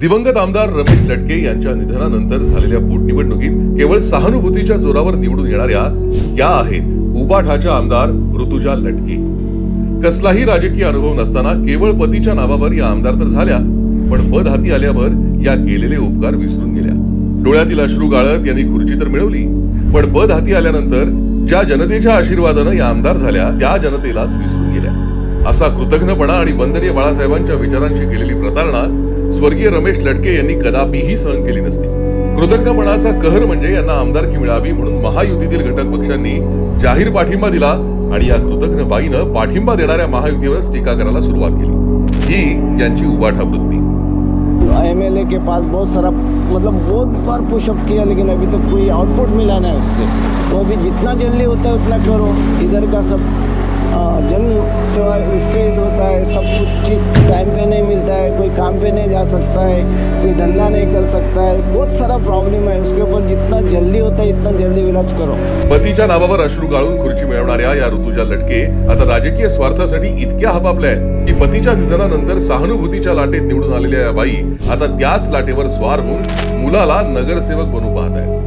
दिवंगत आमदार रमेश लटके यांच्या निधनानंतर झालेल्या पोटनिवडणुकीत केवळ सहानुभूतीच्या जोरावर निवडून येणाऱ्या या आहेत उबाठाच्या आमदार ऋतुजा लटके. कसलाही राजकीय अनुभव नसताना केवळ पतीच्या नावावर या आमदार तर झाल्या पण पद हाती आल्यावर या केलेले उपकार विसरून गेल्या. डोळ्यातील अश्रू गाळत यांनी खुर्ची तर मिळवली पण पद हाती आल्यानंतर ज्या जनतेच्या आशीर्वादानं या आमदार झाल्या त्या जनतेलाच विसरून गेल्या. असा कृतज्ञपणा आणि वंदनीय बाळासाहेबांच्या विचारांशी केलेली प्रतारणा स्वर्गीय रमेश लटके यांनी कदापिही सहन केली नसती. कृतज्ञपणाचा कहर म्हणजे यांना आमदारकी मिळावी म्हणून महायुतीतील घटक पक्षांनी जाहीर पाठिंबा दिला आणि या कृतज्ञ बाईनं पाठिंबा देणाऱ्या महायुतीवरच टीका करायला सुरुवात केली. ही यांची उबाठा वृत्ती. एमएलए के पास बहुत सारा मतलब बहुत बार पुशअप किया लेकिन अभी तक कोई आउटपुट मिला नहीं उससे। तो अभी जितना जल्दी होता है उतना करो। इधर का सब जन सेवा इसके होता है सब कुछ टाइम पे नहीं मिलता है कोई काम पे नहीं जा सकता है कोई धंधा नहीं कर सकता है। बहुत सारा प्रॉब्लम है उसके ऊपर। जितना जल्दी होता है इतना जल्दी इलाज करो। पतीच्या नावावर अश्रू गाळून खुर्ची मिळवणाऱ्या या ऋतुजा लटके आता राजकीय स्वार्थासाठी इतक्या हपापल्या आहेत की पतीच्या निधनानंतर सहानुभूतीच्या लाटेत निवडून आलेल्या या बाई आता त्याच लाटेवर स्वार होऊन मुलाला नगरसेवक बनू पाहत आहे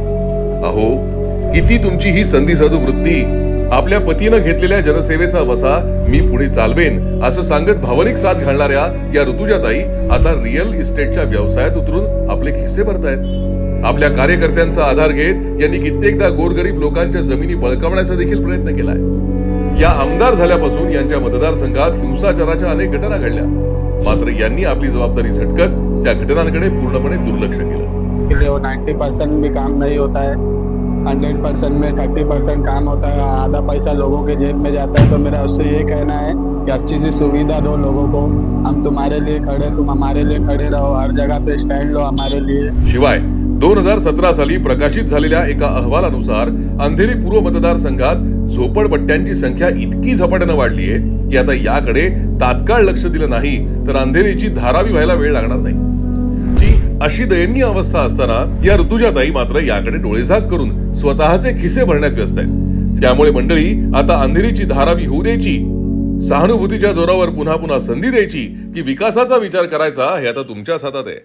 अहो किती तुमची ही संधी साधू वृत्ती आपल्या पतीनं घेतलेल्या जनसेवेचा वसा मी पुढे चालवेन असं सांगत भावनिक साथ घालणाऱ्या या ऋतुजाताई आता रिअल इस्टेटच्या व्यवसायात उतरून आपले खिसे भरतायत. आपल्या कार्यकर्त्यांचा आधार घेत यांनी कित्येकदा गोरगरीब लोकांच्या जमिनी बळकावण्याचा देखील प्रयत्न केलाय. या आमदार झाल्यापासून यांच्या मतदारसंघात हिंसाचाराच्या अनेक घटना घडल्या. मात्र यांनी आपली जबाबदारी झटकत त्या घटनांकडे पूर्णपणे दुर्लक्ष केलं. नाईन्टी पर्सेंट भी काम नाही होता है हंड्रेड परसेंट में थर्टी परसेंट काम होता है आधा पैसा लोगों के जेब में जाता है तो मेरा उससे ये कहना है कि अच्छी सी सुविधा दो लोगों को। हम तुम्हारे लिए खड़े तुम हमारे लिए खड़े रहो हर जगह पे स्टैंड लो हमारे लिए। शिवाय दोन हजार सतरा साली प्रकाशित झालेल्या एका अहवालानुसार अंधेरी पूर्व मतदारसंघात झोपडपट्ट्यांची संख्या इतकी झपाट्यानं आहे की आता याकडे तात्काळ लक्ष दिलं नाही तर अंधेरीची धारावी व्हायला वेळ लागणार नाही. अशी दयनीय अवस्था असताना या ऋतुजाताई मात्र याकडे डोळेझाक करून स्वतःचे खिसे भरण्यात व्यस्त आहेत. त्यामुळे मंडळी आता अंधेरीची धारावी होऊ द्यायची. सहानुभूतीच्या जोरावर पुन्हा पुन्हा संधी द्यायची की विकासाचा विचार करायचा हे आता तुमच्याच हातात आहे.